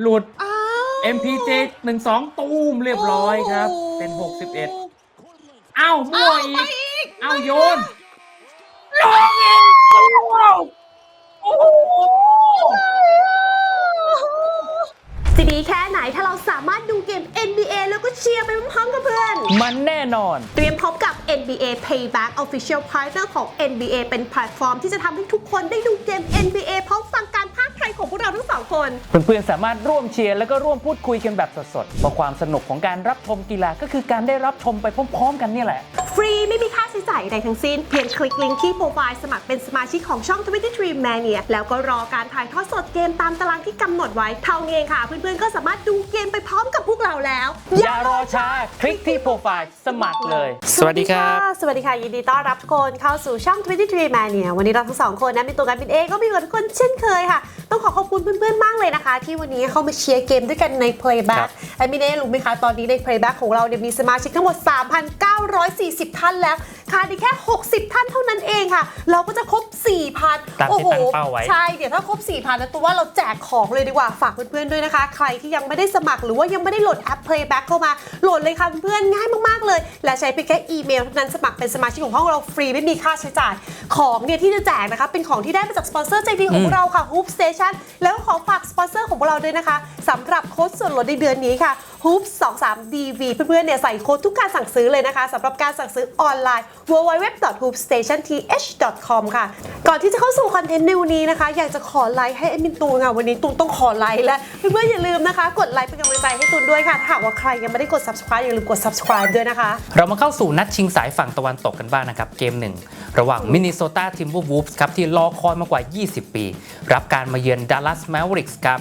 หลุด อ้าว MPJ 1 2ตูมเรียบร้อยครับ เป็น61อ้าวมั่วอีก อ้าวโยนลงอีกโอ้โห จะดีแค่ไหนถ้าเราสามารถดูเกม NBA แล้วก็เชียร์ไปพร้อมๆกับเพื่อน มันแน่นอน เตรียมพบกับ NBA Payback Official Partner ของ NBA เป็นแพลตฟอร์มที่จะทำให้ทุกคนได้ดูเกม NBA เราทั้งสองคนเพื่อนๆสามารถร่วมเชียร์แล้วก็ร่วมพูดคุยกันแบบสดๆเพราะความสนุกของการรับชมกีฬาก็คือการได้รับชมไปพร้อมๆ กันนี่แหละ ฟรีไม่มีค่าใช้จ่ายใดทั้งสิ้น เพียงคลิกลิงก์ที่โปรไฟล์สมัครเป็นสมาชิกของช่อง 23 Mania แล้วก็รอการถ่ายทอดสดเกมตามตารางที่กำหนดไว้เท่านี้เองค่ะ เพื่อนๆก็สามารถดูเกมไปพร้อมกับพวกเราแล้ว อย่ารอช้าคลิกที่โปรไฟล์สมัครเลย สวัสดีครับ สวัสดีค่ะ ยินดีต้อนรับทุกคนเข้าสู่ช่อง 23 Mania วันนี้เราทั้งสองคนนะมีตัวการบินเองก็มีกับทุกคนเช่นเคยค่ะต้อง ขอขอบคุณเพื่อนๆ มากเลยนะคะ ที่วันนี้เข้ามาเชียร์เกมด้วยกันในค Playback รับไอ้มิเน่รู้ไหมคะ ตอนนี้ใน Playback ของเราเนี่ยมีสมาชิกทั้งหมด 3,940 ท่านแล้วขาดอีกแค่ 60 ท่านเท่านั้นเองค่ะ เราก็จะครบ 4,000ตามที่โอ้โหตั้งเป้าไว้ใช่เดี๋ยวถ้าครบ 4,000แล้วตัวว่าเราแจกของเลยดีกว่าฝากเพื่อนๆ ด้วยนะคะ ใครที่ยังไม่ได้สมัครหรือว่ายังไม่ได้โหลดแอป Playback เข้ามาโหลดเลยค่ะเพื่อนๆง่ายมากๆเลย และใช้เพียงแค่อีเมลเท่านั้นสมัครเป็นสมาชิกของห้องเราฟรีไม่มีค่าใช้จ่าย ของเนี่ยที่จะแจกนะคะเป็นของที่ได้มาจากสปอนเซอร์ใจดีของพวกเราค่ะ Hoop Station แล้วก็ขอฝากสปอนเซอร์ของพวกเราด้วยนะคะสำหรับโค้ดส่วนลดในเดือนนี้ค่ะ Hoop 23 DV เพื่อนๆเนี่ยใส่โค้ดทุกการสั่งซื้อเลยนะคะสำหรับการสั่งซื้อออนไลน์ www.hoopstationth.com ค่ะ ก่อนที่จะเข้าสู่คอนเทนต์ในวันนี้นะคะ อยากจะขอไลค์ให้เอมินตูนค่ะ วันนี้ตูนต้องขอไลค์และเพื่อนๆอย่าลืมนะคะ กดไลค์เป็นกำลังใจให้ตูนด้วยค่ะถ้าหากว่าใครยังไม่ได้กด subscribe อย่าลืมกด subscribe ด้วยนะคะ เรามาเข้าสู่นัดชิงสายฝั่งตะวันตกกันบ้างนะครับเกมหนึ่งระหว่างมินนิโซตาทิมเบอร์วูฟส์ครับที่รอคอยมากว่า 20 ปี รับการมาเยือนดัลลัสแมวริกส์ครับ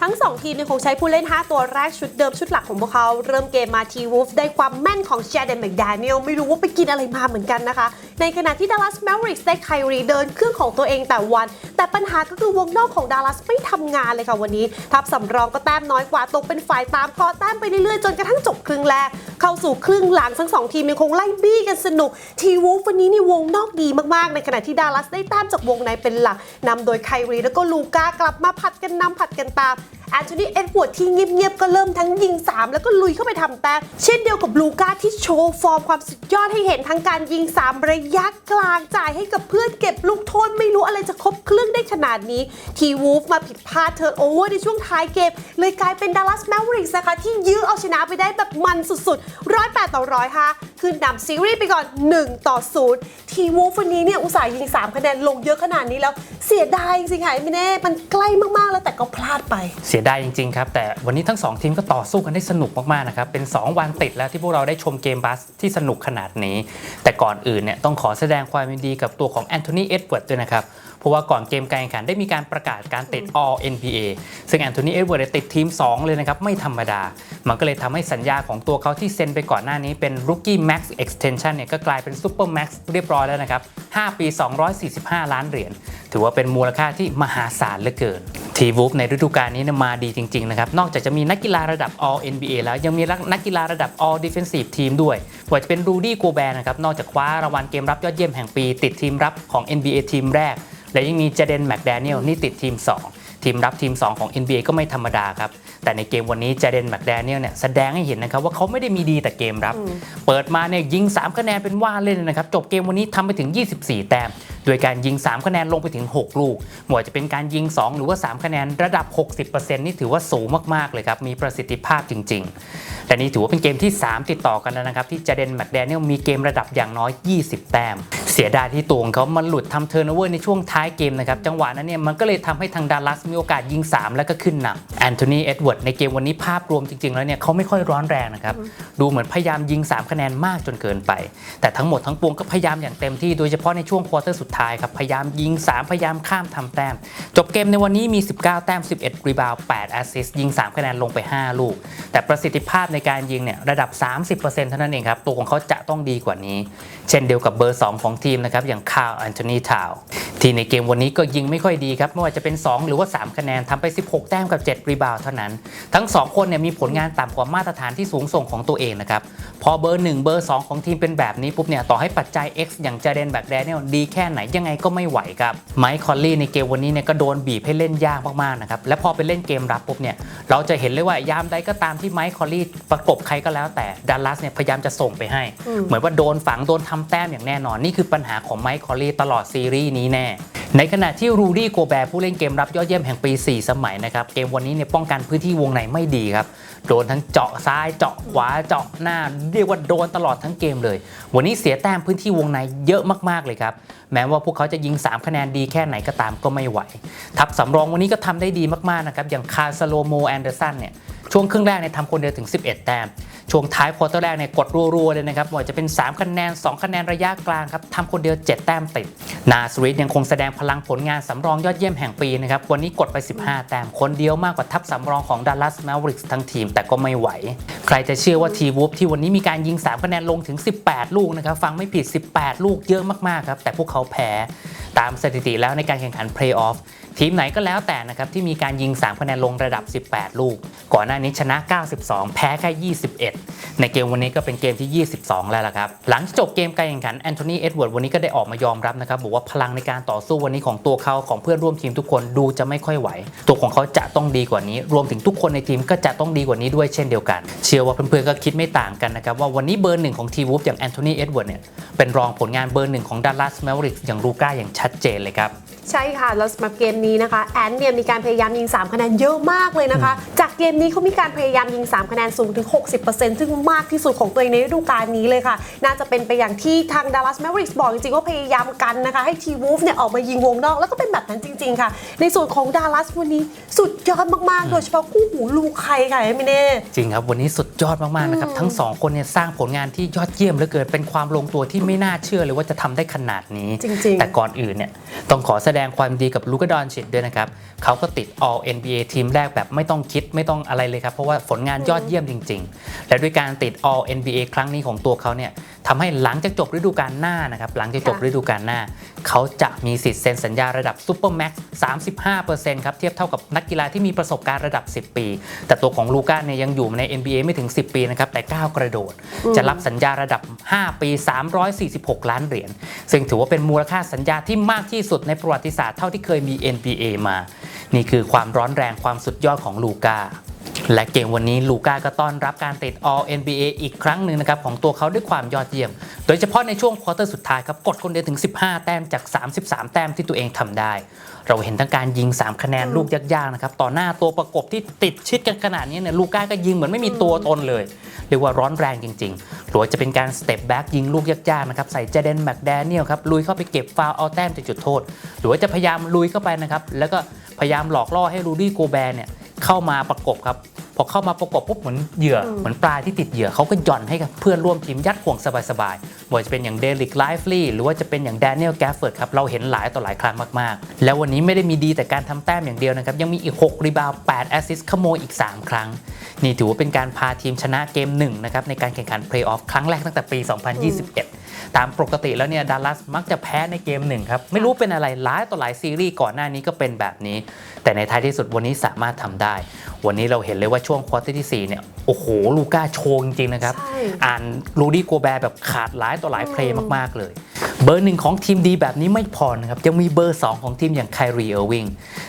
ทั้ง 2 ทีมยังคงใช้ผู้เล่น 5 ตัวแรกชุดเดิมชุดหลักของพวกเขา เริ่มเกมมาทีวูฟได้ความแม่นของเจเดนแมกดาเนียลไม่รู้ว่าไปกินอะไรมาเหมือนกันนะคะ ในขณะที่ดัลลัสแมวริกส์ได้ไครีเดินเครื่องของตัวเองแต่วัน แต่ปัญหาก็คือวงนอกของดัลลัสไม่ทำงานเลยค่ะวันนี้ ทัพสำรองก็แต้มน้อยกว่าตกเป็นฝ่ายตามคอแต้มไปเรื่อยๆ จนกระทั่งจบครึ่งแรกเข้าสู่ครึ่งหลังทั้งสองทีมยังคงไล่บี้กันสนุก ทีวูฟวันนี้นี่วงนอกดีมากๆ ในขณะที่ดัลลัสได้ต้มจากวงในเป็นหลักนำโดยไครีแล้วก็ลูก้ากลับมาผัดกันนำผัดกันตามแอนโทนีเอ็ดเวิร์ดที่เงียบๆ ก็เริ่มทั้งยิง 3 แล้วก็ลุยเข้าไปทำแต้มเช่นเดียวกับลูก้าที่โชว์ฟอร์มความสุดยอดให้เห็นทั้งการยิง 3 ระยะกลางจ่ายให้กับเพื่อนเก็บลูกโทษ ขนาดนี้ทีวูฟมาผิดพลาดเทิร์นโอเวอร์ในช่วงท้ายเกม เลยกลายเป็นดัลลัสแมวริกส์นะคะ ที่ยื้อเอาชนะไปได้แบบมันสุดๆ108ต่อ105คือนำซีรีส์ไปก่อน 1 ต่อ0ทีวูฟวันนี้เนี่ยอุตส่าห์ยิง 3 คะแนนลงเยอะขนาดนี้แล้ว เสียดายจริงๆค่ะไม่แน่มันใกล้มากๆแล้วแต่ก็พลาดไป เสียดายจริงๆครับ แต่วันนี้ทั้ง 2 ทีมก็ต่อสู้กันได้สนุกมากๆนะครับ เป็น 2 วันติดแล้วที่พวกเราได้ชมเกมบาสที่สนุกขนาดนี้ แต่ก่อนอื่นเนี่ยต้องขอแสดงความยินดีกับตัวของแอนโทนีเอ็ดเวิร์ดด้วยนะครับ ราะว่าก่อนเกมการแข่งขันได้มีการประกาศการติด All NBA ซึ่งแอนโทนีเอ็ดเวิร์ดติดทีม 2 เลยนะครับ ไม่ธรรมดา มันก็เลยทำให้สัญญาของตัวเขาที่เซ็นไปก่อนหน้านี้เป็น Rookie Max Extension เนี่ยก็กลายเป็น Super Max เรียบร้อยแล้วนะครับ 5 ปี 245 ล้านเหรียญถือว่าเป็นมูลค่าที่มหาศาลเหลือเกินทีวูฟในฤดูกาลนี้มาดีจริง ๆ นะครับ นอกจากจะมีนักกีฬาระดับ All NBA แล้วยังมีนักกีฬาระดับ All Defensive Team ด้วยว่าจะเป็นรูดี้โกแบร์นะครับ นอกจากคว้ารางวัลเกมรับยอดเยี่ยมแห่งปี ติดทีมรับของ NBA ทีมแรก และยังมีเจเดนแมคแดเนียลนี่ติดทีม 2 ทีมรับทีม 2 ของ NBA ก็ไม่ธรรมดาครับ แต่ในเกมวันนี้เจเดนแมคแดเนียลเนี่ยแสดงให้เห็นนะครับว่าเขาไม่ได้มีดีแต่เกมรับ เปิดมาเนี่ยยิง 3 คะแนนเป็นว่าเล่นเลยนะครับ จบเกมวันนี้ทำไปถึง 24 แต้ม โดยการยิง 3 คะแนนลงไปถึง 6 ลูกหมวดจะเป็นการยิง 2 หรือว่า 3 คะแนนระดับ 60%นี่ถือว่าสูงมากๆเลยครับ มีประสิทธิภาพจริง ๆ และนี่ถือว่าเป็นเกมที่ 3 ติดต่อกันแล้วนะครับ ที่เจเดนแมคแดเนียลมีเกมระดับอย่างน้อย 20 แต้ม เสียดายที่ตัวของเขามันหลุดทำเทอร์นเวอร์ในช่วงท้ายเกมนะครับจังหวะนั้นเนี่ยมันก็เลยทำให้ทางดัลลัสมีโอกาสยิง 3 แล้วก็ขึ้นนำแอนโทนีเอ็ดเวิร์ดในเกมวันนี้ภาพรวมจริง ๆ แล้วเนี่ยเขาไม่ค่อยร้อนแรงนะครับดูเหมือนพยายามยิง 3 คะแนนมากจนเกินไป แต่ทั้งหมดทั้งปวงก็พยายามอย่างเต็มที่โดยเฉพาะในช่วงควอเตอร์สุดท้ายครับพยายามยิง 3 พยายามข้ามทำแต้ม จบเกมในวันนี้มี 19 แต้ม 11 รีบาว8แอสซิสยิง 3 คะแนนลงไป 5 ลูก แต่ประสิทธิภาพในการยิงเนี่ยระดับ 30%เท่านั้นเองครับ ตัวของเขาจะต้องดีกว่านี้ เช่นเดียวกับเบอร์ 2 ของทีมนะครับอย่างคาร์ลแอนโทนีทาวที่ในเกมวันนี้ก็ยิงไม่ค่อยดีครับ ไม่ว่าจะเป็น 2 หรือว่า 3 คะแนนทำไป 16 แต้มกับ 7 รีบาวด์เท่านั้น ทั้ง 2 คนเนี่ยมีผลงานต่ำกว่ามาตรฐานที่สูงส่งของตัวเองนะครับ พอเบอร์ 1 เบอร์ 2 ของทีมเป็นแบบนี้ปุ๊บเนี่ยต่อให้ปัจจัย X อย่างจาเดนแบกแดเนียลดีแค่ไหนยังไงก็ไม่ไหวครับไมค์คอลลี่ในเกมวันนี้เนี่ยก็โดนบีบให้เล่นยากมากๆนะครับและพอไปเล่นเกมรับปุ๊บเนี่ยเราจะเห็นเลยว่ายามใดก็ตามที่ไมค์คอลลี่ประกบใครก็แล้วแต่ดัลลัสเนี่ยพยายามจะส่งไปให้อืมเหมือนว่าโดนฝังโดนทำแต้มอย่างแน่นอนนี่คือปัญหาของไมค์คอลลี่ตลอดซีรีส์นี้แน่ ในขณะที่รูดี้โกแบร์ผู้เล่นเกมรับยอดเยี่ยมแห่งปี 4 สมัยนะครับ เกมวันนี้เนี่ยป้องกันพื้นที่วงในไม่ดีครับ โดนทั้งเจาะซ้ายเจาะขวาเจาะหน้า เรียกว่าโดนตลอดทั้งเกมเลย วันนี้เสียแต้มพื้นที่วงในเยอะมากๆเลยครับ แม้ว่าพวกเขาจะยิง 3 คะแนนดีแค่ไหนก็ตามก็ไม่ไหว ทัพสำรองวันนี้ก็ทำได้ดีมากๆนะครับอย่างคาร์ซโลโมแอนเดอร์สันเนี่ย ช่วงครึ่งแรกเนี่ยทำคนเดียวถึง 11 แต้ม ช่วงท้ายควอเตอร์แรกเนี่ยกดรัวๆเลยนะครับไม่ว่าจะเป็น 3 คะแนน 2 คะแนนระยะกลางครับทำคนเดียว 7 แต้มติด นาสริทยังคงแสดงพลังผลงานสำรองยอดเยี่ยมแห่งปีนะครับ วันนี้กดไป 15 แต้ม คนเดียวมากกว่าทัพสำรองของดัลลัสแมวริกส์ทั้งทีม แต่ก็ไม่ไหว ใครจะเชื่อว่าทีวูฟที่วันนี้มีการยิง 3 คะแนนลงถึง 18 ลูกนะครับ ฟังไม่ผิด 18 ลูกเยอะมากๆครับ แต่พวกเขาแพ้ ตามสถิติแล้วในการแข่งขันเพลย์ออฟทีมไหนก็แล้วแต่นะครับที่มีการยิง 3 คะแนนลงระดับ 18 ลูก ก่อนหน้านี้ชนะ 92 แพ้แค่ 21 ในเกมวันนี้ก็เป็นเกมที่ 22 แล้วล่ะครับ หลังจบเกมการแข่งขันแอนโทนีเอ็ดเวิร์ดวันนี้ก็ได้ออกมายอมรับนะครับบอกว่าพลังในการต่อสู้วันนี้ของตัวเขาของเพื่อนร่วมทีมทุกคนดูจะไม่ค่อยไหว ตัวของเขาจะต้องดีกว่านี้ รวมถึงทุกคนในทีมก็จะต้องดีกว่านี้ด้วยเช่นเดียวกัน เชื่อว่าเพื่อนๆก็คิดไม่ต่างกันนะครับว่าวันนี้เบอร์หนึ่งของทีมวูฟอย่างแอนโทนีเอ็ดเวิร์ดเนี่ยเป็นรองผลงานเบอร์หนึ่งของดัลลัสแมวริกอย่างลูก้าอย่างชัดดเจนเลยครับ ใช่ค่ะแล้วสำหรับเกมนี้นะคะแอนเนี่ยมีการพยายามยิง 3 คะแนนเยอะมากเลยนะคะ จากเกมนี้เขามีการพยายามยิง 3 คะแนนสูงถึง 60%ซึ่งมากที่สุดของตัวเองในฤดูกาลนี้เลยค่ะ น่าจะเป็นไปอย่างที่ทาง Dallas Mavericks บอกจริงๆว่าพยายามกันนะคะ ให้ทีวูฟเนี่ยออกมายิงวงนอก แล้วก็เป็นแบบนั้นจริง ๆ ค่ะ ในส่วนของ Dallas วันนี้สุดยอดมากๆ โดยเฉพาะคู่หูลูกใครค่ะเอมิเน่จริงครับ วันนี้สุดยอดมากๆนะครับทั้ง2คนเนี่ยสร้างผลงานที่ยอดเยี่ยมเหลือเกินเป็นความลงตัวที่ไม่น่าเชื่อเลยว่าจะทำได้ขนาดนี้ จริงๆ แต่ก่อนอื่นเนี่ย ต้องขอแสดงความดีกับลูกดอนชิดด้วยนะครับเขาก็ติด All NBA ทีมแรกแบบไม่ต้องคิดไม่ต้องอะไรเลยครับ เพราะว่าผลงานยอดเยี่ยมจริง ๆ และด้วยการติด All NBA ครั้งนี้ของตัวเขาเนี่ย ทำให้หลังจากจบฤดูกาลหน้านะครับหลังจากจบค่ะฤดูกาลหน้า เขาจะมีสิทธิ์เซ็นสัญญาระดับซูเปอร์แม็กซ์35%ครับเทียบเท่ากับนักกีฬาที่มีประสบการณ์ระดับ 10 ปี แต่ตัวของลูก้าเนี่ยยังอยู่ใน NBA ไม่ถึง 10 ปีนะครับแต่ก้าวกระโดด จะรับสัญญาระดับ 5 ปี 346 ล้านเหรียญซึ่งถือว่าเป็นมูลค่าสัญญาที่มากที่สุดในประวัติศาสตร์เท่าที่เคยมี NBA มา นี่คือความร้อนแรงความสุดยอดของลูก้า และเกมวันนี้ลูก้าก็ต้อนรับการติด All NBA อีกครั้งหนึ่งนะครับ ของตัวเขาด้วยความยอดเยี่ยม โดยเฉพาะในช่วงควอเตอร์สุดท้ายครับกดคนเดียวถึง 15 แต้มจาก 33 แต้มที่ตัวเองทำได้ เราเห็นทั้งการยิง 3 คะแนนลูกยากๆนะครับ ต่อหน้าตัวประกบที่ติดชิดกันขนาดนี้เนี่ยลูก้าก็ยิงเหมือนไม่มีตัวตนเลยเรียกว่าร้อนแรงจริงๆ หรือว่าจะเป็นการสเต็ปแบ็กยิงลูกยากๆนะครับใส่เจเดนแมกแดเนียลครับลุยเข้าไปเก็บฟาวเอาแต้มจากจุดโทษ หรือว่าจะพยายามลุยเข้าไปนะครับแล้วก็พยายามหลอกล่อให้รูดี้โกแบร์เนี่ยเข้ามาประกบครับ พอเข้ามาประกบปุ๊บเหมือนเหยื่อเหมือนปลาที่ติดเหยื่อเขาก็หย่อนให้กับเพื่อนร่วมทีมยัดห่วงสบายๆไม่ว่าจะเป็นอย่างเดลิกไลฟ์ลีหรือว่าจะเป็นอย่างแดเนียลแกฟเฟิร์ดครับเราเห็นหลายต่อหลายครั้งมากๆ แล้ววันนี้ไม่ได้มีดีแต่การทำแต้มอย่างเดียวนะครับยังมีอีก 6 รีบาว8แอสซิสต์ขโมยอีก 3 ครั้ง นี่ถือว่าเป็นการพาทีมชนะเกมหนึ่งนะครับในการแข่งขันเพลย์ออฟครั้งแรกตั้งแต่ปี 2021 ตามปกติแล้วเนี่ยดัลลัสมักจะแพ้ในเกมหนึ่งครับ ไม่รู้เป็นอะไรหลายต่อหลายซีรีส์ก่อนหน้านี้ก็เป็นแบบนี้ แต่ในท้ายที่สุดวันนี้สามารถทำได้ วันนี้เราเห็นเลยว่าช่วงควอเตอร์ที่4เนี่ยโอ้โห ลูก้าโชว์จริงๆนะครับใช่อ่านลูดี้โกแบร์แบบขาดหลายต่อหลายเพลย์มากๆเลย เบอร์หนึ่งของทีมดีแบบนี้ไม่พอนะครับยังมีเบอร์ 2 ของทีมอย่างไครีเออร์วิง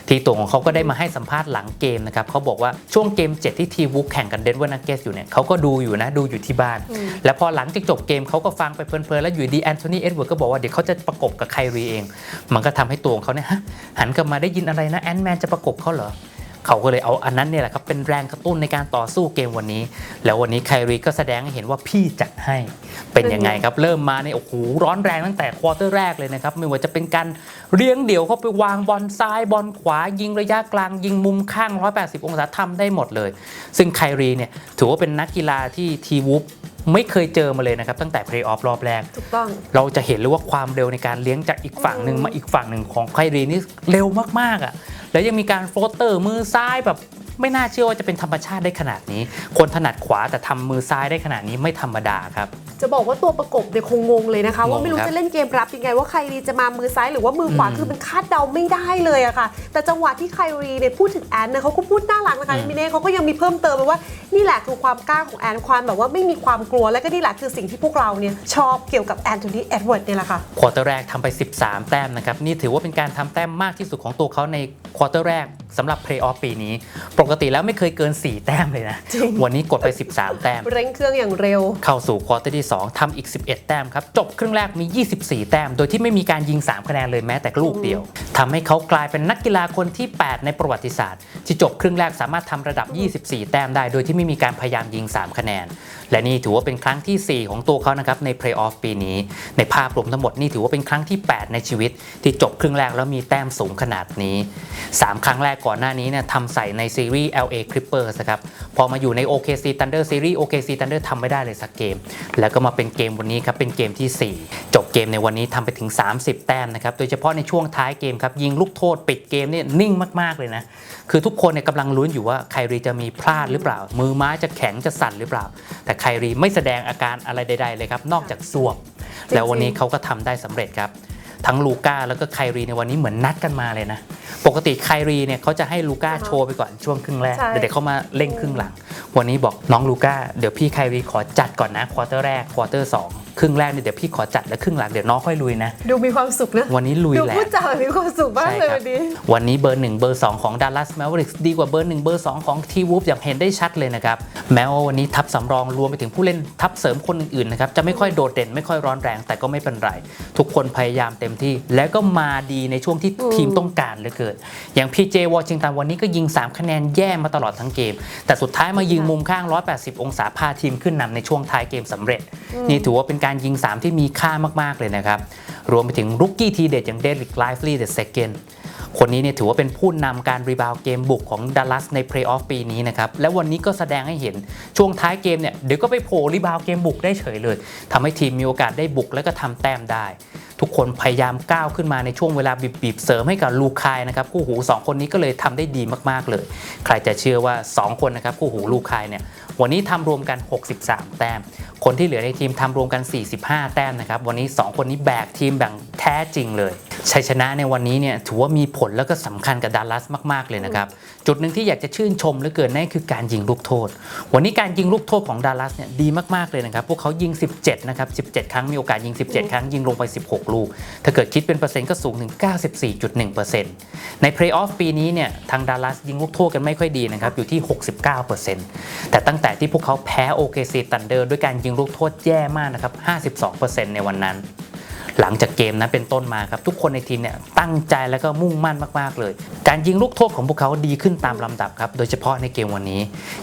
ที่ตัวของเขาก็ได้มาให้สัมภาษณ์หลังเกมนะครับเขาบอกว่าช่วงเกม 7 ที่ทีวูแข่งกันเดนเวอร์นักเกสอยู่เนี่ยเขาก็ดูอยู่นะดูอยู่ที่บ้าน แล้วพอหลังจากจบเกมเขาก็ฟังไปเพลินๆแล้วอยู่ดีแอนโทนีเอ็ดเวิร์ดก็บอกว่าเดี๋ยวเขาจะประกบกับไครีเอง มันก็ทำให้ตัวของเขาเนี่ยหันกลับมาได้ยินอะไรนะแอนแมนจะประกบเขาเหรอ เขาก็เลยเอาอันนั้นเนี่ยแหละครับเป็นแรงกระตุ้นในการต่อสู้เกมวันนี้ แล้ววันนี้ไครีก็แสดงให้เห็นว่าพี่จัดให้เป็นยังไงครับ เริ่มมาในยโอ้โหร้อนแรงตั้งแต่ควอเตอร์แรกเลยนะครับ ไม่ว่าจะเป็นการเรียงเดี่ยวเข้าไปวางบอลซ้ายบอลขวา ยิงระยะกลางยิงมุมข้าง 180 องศาทำได้หมดเลย ซึ่งไครีเนี่ยถือว่าเป็นนักกีฬาที่ทีวูฟ ไม่เคยเจอมาเลยนะครับ ตั้งแต่เพลย์ออฟรอบแรก ถูกต้อง เราจะเห็นเลยว่าความเร็วในการเลี้ยงจากอีกฝั่งหนึ่งมาอีกฝั่งหนึ่งของไครีนี่เร็วมากๆอะแแล้วยังมีการโฟลเตอร์มือซ้ายแบบ ไม่น่าเชื่อว่าจะเป็นธรรมชาติได้ขนาดนี้ คนถนัดขวาแต่ทำมือซ้ายได้ขนาดนี้ไม่ธรรมดาครับ จะบอกว่าตัวประกบเนี่ยคงงงเลยนะคะงงว่าไม่รู้ครับจะเล่นเกมรับยังไง ว่าไครีจะมามือซ้ายหรือว่ามือขวาอืมคือมันคาดเดาไม่ได้เลยอะค่ะ แต่จังหวะที่ไครีเนี่ยพูดถึงแอนเนี่ยเขาก็พูดน่ารักนะคะอืมมิเน่เขาก็ยังมีเพิ่มเติมไปว่านี่แหละคือความกล้าของแอนความแบบว่าไม่มีความกลัวและก็นี่แหละคือสิ่งที่พวกเราเนี่ยชอบเกี่ยวกับแอนโทนีเอ็ดเวิร์ดเนี่ยแหละค่ะควอเตอร์แรกทำไป 13 แต้มนะครับนี่ถือว่าเป็นการทำแต้มมากที่สุดของตัวเขาในควอเตอร์แรกสำหรับเพลย์ออฟปีนี้ ปกติแล้วไม่เคยเกิน 4 แต้มเลยนะจริงวันนี้กดไป 13 แต้ม เร่งเครื่องอย่างเร็ว เข้าสู่ควอเตอร์ที่ 2ทำอีก 11 แต้มครับ จบครึ่งแรกมี 24 แต้ม โดยที่ไม่มีการยิง 3 คะแนนเลยแม้แต่ลูกเดียวทำให้เขากลายเป็นนักกีฬาคนที่ 8 ในประวัติศาสตร์ ที่จบครึ่งแรกสามารถทำระดับ 24 แต้มได้ โดยที่ไม่มีการพยายามยิง 3 คะแนน และนี่ถือว่าเป็นครั้งที่ 4 ของตัวเขานะครับในเพลย์ออฟปีนี้ ในภาพรวมทั้งหมดนี่ถือว่าเป็นครั้งที่ 8 ในชีวิต ที่จบครึ่งแรกแล้วมีแต้มสูงขนาดนี้ 3 ครั้งแรกก่อนหน้านี้เนี่ยทำใส่ในซีรีส์ LA Clippers นะครับพอมาอยู่ใน OKC Thunder ซีรีส์ OKC Thunder ทำไม่ได้เลยสักเกม แล้วก็มาเป็นเกมวันนี้ครับเป็นเกมทีสี่ 4 จบเกมในวันนี้ทำไปถึง 30 แต้มนะครับโดยเฉพาะในช่วงท้ายเกมครับยิงลูกโทษปิดเกมเนี่ยนิ่งมากๆเลยนะคือทุกคนเนี่ยกำลังลุ้นอยู่ว่าไครีจะมีพลาดหรือเปล่า มือไม้จะแข็งจะสั่นหรือเปล่า แต่ไครีไม่แสดงอาการอะไรใด ๆ เลยครับนอกจากสวบจริงแล้ววันนี้เขาก็ทำได้สำเร็จครับ ทั้งลูก้าแล้วก็ไครีในวันนี้เหมือนนัดกันมาเลยนะ ปกติไครีเนี่ยเขาจะให้ลูก้าโชว์ไปก่อนช่วงครึ่งแรกใช่ เดี๋ยวเขามาเร่งครึ่งหลัง วันนี้บอกน้องลูก้าเดี๋ยวพี่ไครีขอจัดก่อนนะควอเตอร์แรกควอเตอร์สอง ครึ่งแรกเนี่ยเดี๋ยวพี่ขอจัดแล้วครึ่งหลังเดี๋ยวน้องค่อยลุยนะ ดูมีความสุขนะวันนี้ลุยดูแหละพูดจาแบบมีความสุขมากเลยใช่ครับวันนี้วันนี้เบอร์ 1 เบอร์ 2 ของ Dallas Mavericks ดีกว่าเบอร์ 1 เบอร์ 2 ของทีวูฟอย่างเห็นได้ชัดเลยนะครับแม้ว่าวันนี้ทัพสำรองรวมไปถึงผู้เล่นทัพเสริมคนอื่นๆนะครับจะไม่ค่อยโดดเด่นไม่ค่อยร้อนแรง แต่ก็ไม่เป็นไร ทุกคนพยายามเต็มที่ แล้วก็มาดีในช่วงที่ทีมต้องการเหลือเกินอย่างพีเจวอชิงตันวันนี้ก็ยิง 3 คะแนนแย่มาตลอดทั้งเกม แต่สุดท้ายมายิงมุมข้าง 180 องศาพาทีมขึ้นนำในช่วงท้ายเกมสำเร็จนี่ถือว่าเป็นการยิง 3 ที่มีค่ามากๆเลยนะครับ รวมไปถึงรุกกี้ทีเด็ดอย่างเดริกไลฟ์ลีเดอะเซกน คนนี้เนี่ยถือว่าเป็นผู้นำการรีบาวเกมบุกของดัลลัสในเพลย์ออฟปีนี้นะครับและวันนี้ก็แสดงให้เห็นช่วงท้ายเกมเนี่ยเดี๋ยวก็ไปโผล่รีบาวเกมบุกได้เฉยเลยทำให้ทีมมีโอกาสได้บุกและก็ทำแต้มได้ ทุกคนพยายามก้าวขึ้นมาในช่วงเวลาบีบๆเสริมให้กับลูคายนะครับคู่หู 2 คนนี้ก็เลยทำได้ดีมากๆเลย ใครจะเชื่อว่า 2 คนนะครับคู่หูลูคายเนี่ยวันนี้ทำรวมกัน 63 แต้ม คนที่เหลือในทีมทำรวมกัน 45 แต้มนะครับวันนี้ 2 คนนี้แบกทีมแบบแท้จริงเลย ชัยชนะในวันนี้เนี่ยถือว่ามีผลแล้วก็สำคัญกับดัลลัสมาก ๆ เลยนะครับ จุดหนึ่งที่อยากจะชื่นชมเหลือเกินนั่นคือการยิงลูกโทษ วันนี้การยิงลูกโทษของดัลลัสเนี่ยดีมากๆเลยนะครับ พวกเขายิง 17 นะครับ 17 ครั้งมีโอกาสยิง 17 ครั้งยิงลงไป 16 ลูก ถ้าเกิดคิดเป็นเปอร์เซ็นต์ก็สูงถึง 94.1%ในเพลย์ออฟปีนี้เนี่ยทางดัลลัสยิงลูกโทษกันไม่ค่อยดีนะครับอยู่ที่ 69%แต่ตั้งแต่ที่พวกเขาแพ้ OKC Thunder ด้วยการยิงลูกโทษแย่มากนะครับ 52%ในวันนั้น หลังจากเกมนั้นเป็นต้นมาครับทุกคนในทีมเนี่ยตั้งใจแล้วก็มุ่งมั่นมากๆเลย การยิงลูกโทษของพวกเขาดีขึ้นตามลำดับครับโดยเฉพาะในเกมวันนี้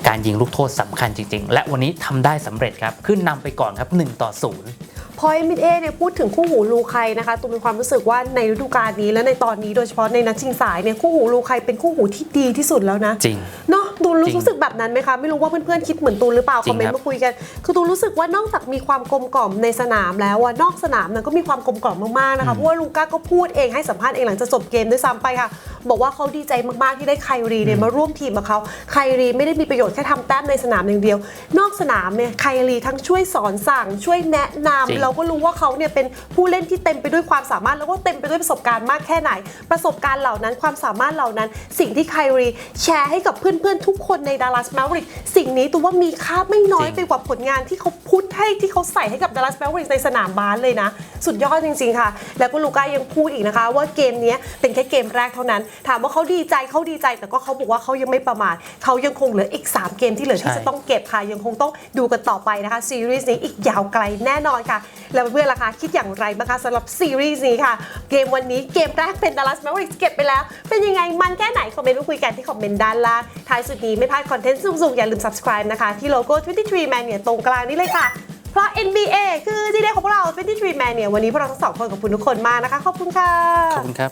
การยิงลูกโทษสำคัญจริง ๆ และวันนี้ทำได้สำเร็จครับขึ้นนำไปก่อนครับ1ต่อ0พอเอ็มเอเนี่ยพูดถึงคู่หูลูไคนะคะตูมมีความรู้สึกว่าในฤดูกาลนี้และในตอนนี้โดยเฉพาะในนัดชิงสายเนี่ยคู่หูลูไคเป็นคู่หูที่ดีที่สุดแล้วนะจริงเนาะ ตูนรู้จริงรู้สึกแบบนั้นไหมคะไม่รู้ว่าเพื่อนๆคิดเหมือนตูนหรือเปล่าจริคองมเมนครัต์บมาคุยกัน คือตูนรู้สึกว่านอกจากมีความกลมกล่อมในสนามแล้วอะนอกสนามนั้นก็มีความกลมกล่อมมากๆนะคะเพราะว่าลูก้าก็พูดเองให้สัมภาษณ์เองหลังจากจบเกมด้วยซ้ำไปค่ะ บอกว่าเขาดีใจมากๆที่ได้ไครีเนี่ยมาร่วมทีมกับเขาไครีไม่ได้มีประโยชน์แค่ทำแต้มในสนามอย่างเดียว นอกสนามเนี่ยไครีทั้งช่วยสอนสั่ง ช่วยแนะนำจริงเราก็รู้ว่าเขาเนี่ยเป็นผู้เล่นที่เต็มไปด้วยความสามารถแล้วก็เต็มไปด้วยประสบการณ์มากแค่ไหน ประสบการณ์เหล่านั้นความสามารถเหล่านั้น สิ่งที่ไครีแชร์ให้กับเพื่อนๆทุกคนในดัลลัสแมวริกสิ่งนี้ตัวว่ามีค่าไม่น้อยจริงไปกว่าผลงานที่เขาพุทให้ที่เขาใส่ให้กับดัลลัสแมวริกในสนามบาสเลยนะ สุดยอดจริงๆค่ะ แล้วก็ลูก้ายังพูดอีกนะคะ ว่าเกมเนี้ยเป็นแค่เกมแรกเท่านั้น ถามว่าเขาดีใจเขาดีใจแต่ก็เขาบอกว่าเขายังไม่ประมาทเขายังคงเหลืออีก 3 เกมที่เหลือที่ใช่จะต้องเก็บค่ะยังคงต้องดูกันต่อไปนะคะซีรีส์นี้อีกยาวไกลแน่นอนค่ะ แล้วเพื่อนๆล่ะคะคิดอย่างไรบ้างคะสำหรับซีรีส์นี้ค่ะ เกมวันนี้เกมแรกเป็น Dallas Mavericks เก็บไปแล้ว เป็นยังไงมันแค่ไหนคอมเมนต์มาคุยกันที่คอมเมนต์ด้านล่างท้ายสุดนี้ไม่พลาดคอนเทนต์สุกๆอย่าลืม subscribe นะคะ ที่โลโก้ 23 Man เนี่ยตรงกลางนี้เลยค่ะ เพราะ NBA คือที่เดียวของพวกเรา 23 Man เนี่ยวันนี้พวกเราทั้งสองคนขอบคุณทุกคนมากนะคะ ขอบคุณค่ะ ขอบคุณครับ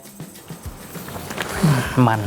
มัน